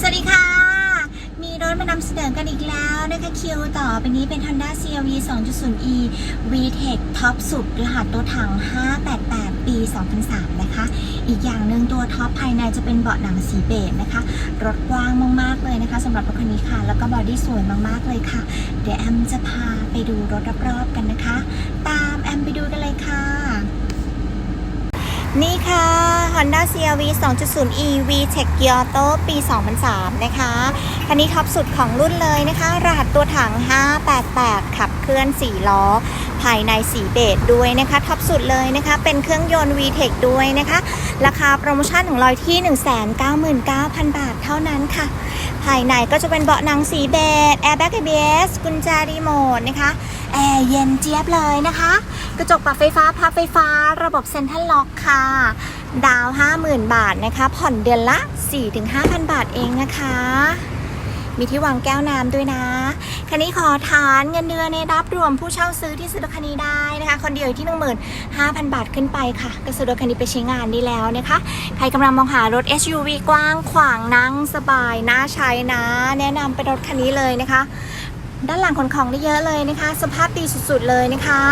สวัสดีค่ะ มีรถมานำเสนอกันอีกแล้วนะคะคิวต่อไปนี้เป็น Honda CRV 2.0e VTEC ท็อปสุดรหัสตัวถัง 588 ปี 2003 นะคะ อีกอย่างหนึ่งตัวท็อปภายในจะเป็นเบาะหนังสีเบจนะคะ รถกว้างมาก ๆ เลยนะคะสำหรับรถคันนี้ค่ะ แล้วก็บอดี้สวยมาก ๆ เลยค่ะ เดี๋ยวแอมจะพาไปดูรถรอบๆกันนะคะ ตามแอมไปดูกันเลยค่ะ นี่ค่ะ Honda CRV 2.0 e VTEC g e a r t o ปี 2003 นะคะ คันนี้ท็อปสุดของรุ่นเลยนะคะ รหัสตัวถัง 588 ขับเคลื่อน 4 ล้อ ภายในสีเบจด้วยนะคะ ท็อปสุดเลยนะคะ เป็นเครื่องยนต์ VTEC ด้วยนะคะ ราคาโปรโมชั่นของเราที่ 199,000 บาทเท่านั้นค่ะ ภายในก็จะเป็นเบาะหนังสีเบจแอร์แบ็กเอเบสกุญแจรีโมทนะคะแอร์เย็นเจี๊ยบเลยนะคะ กระจกปรับไฟฟ้าพับไฟฟ้า ระบบเซ็นทรัลล็อกค่ะ ดาว 50,000 บาทนะคะ ผ่อนเดือนละ 4-5,000 บาทเองนะคะ มีที่วางแก้วน้ำด้วยนะ คันนี้ขอฐานเงินเดือนในรับรวมผู้เช่าซื้อที่ซื้อรถคันนี้ได้นะคะ คนเดียวที่ 15,000 บาทขึ้นไปค่ะ ก็ซื้อรถคันนี้ไปใช้งานได้แล้วนะคะ ใครกำลังมองหารถ SUV กว้างขวางนั่งสบายน่าใช้นะ แนะนำเป็นรถคันนี้เลยนะคะ ด้านหลังขนของได้เยอะเลยนะคะ สภาพดีสุดๆเลยนะคะ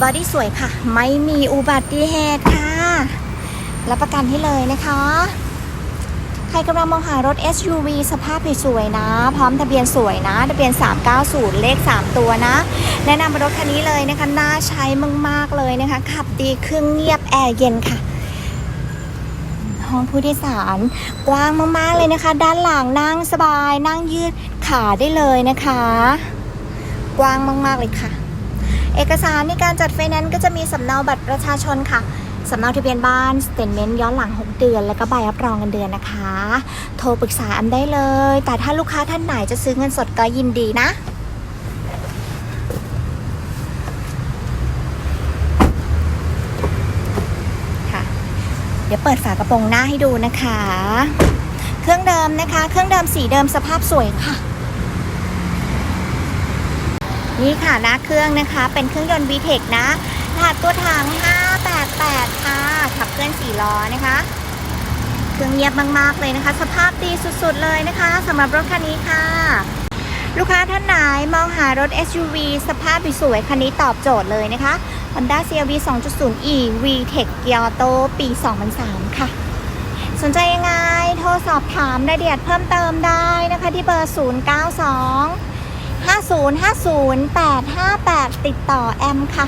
บอดี้สวยค่ะ ไม่มีอุบัติเหตุค่ะรับประกันให้เลยนะคะ รกำลังมองหารถ SUV สภาพสวยนะ พร้อมทะเบียนสวยนะ ทะเบียน 390 เลข 3 ตัวนะ แนะนำรถคันนี้เลยนะคะ น่าใช้มาก ๆ เลยนะคะ ขับดีเครื่องเงียบแอร์เย็นค่ะ ห้องผู้โดยสาร กว้างมาก ๆ เลยนะคะ ด้านหลังนั่งสบาย นั่งยืดขาได้เลยนะคะ กว้างมาก ๆ เลยค่ะ เอกสารในการจัดไฟแนนซ์ก็จะมีสำเนาบัตรประชาชนค่ะ สำเนาทะเบียนบ้านสเตทเมนต์ย้อนหลัง 6 เดือน แล้วก็ใบรับรองเงินเดือนนะคะ โทรปรึกษาอันได้เลย แต่ถ้าลูกค้าท่านไหนจะซื้อเงินสดก็ยินดีนะค่ะเดี๋ยวเปิดฝากระโปรงหน้าให้ดูนะคะ เครื่องเดิมนะคะ เครื่องเดิมสีเดิมสภาพสวยค่ะ นี่ค่ะหน้าเครื่องนะคะ เป็นเครื่องยนต์ VTEC นะรหัสตัวถัง 88 ค่ะ ขับเคลื่อน4ล้อนะคะ เครื่องเงียบมาก ๆ เลยนะคะ สภาพดีสุด ๆ เลยนะคะสำหรับรถคันนี้ค่ะ ลูกค้าท่านไหนมองหารถ SUV สภาพสวยๆคันนี้ตอบโจทย์เลยนะคะ Honda CRV 2.0e VTEC Gear Auto ปี 2003 ค่ะสนใจยังไง โทรสอบถามรายละเอียดเพิ่มเติมได้นะคะที่เบอร์ 092 5050858 ติดต่อแอมค่ะ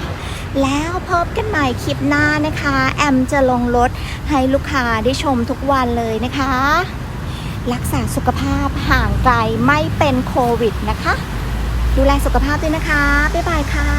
แล้วพบกันใหม่คลิปหน้านะคะ แอมจะลงรถให้ลูกค้าได้ชมทุกวันเลยนะคะ รักษาสุขภาพห่างไกลไม่เป็นโควิดนะคะ ดูแลสุขภาพด้วยนะคะ บ๊ายบายค่ะ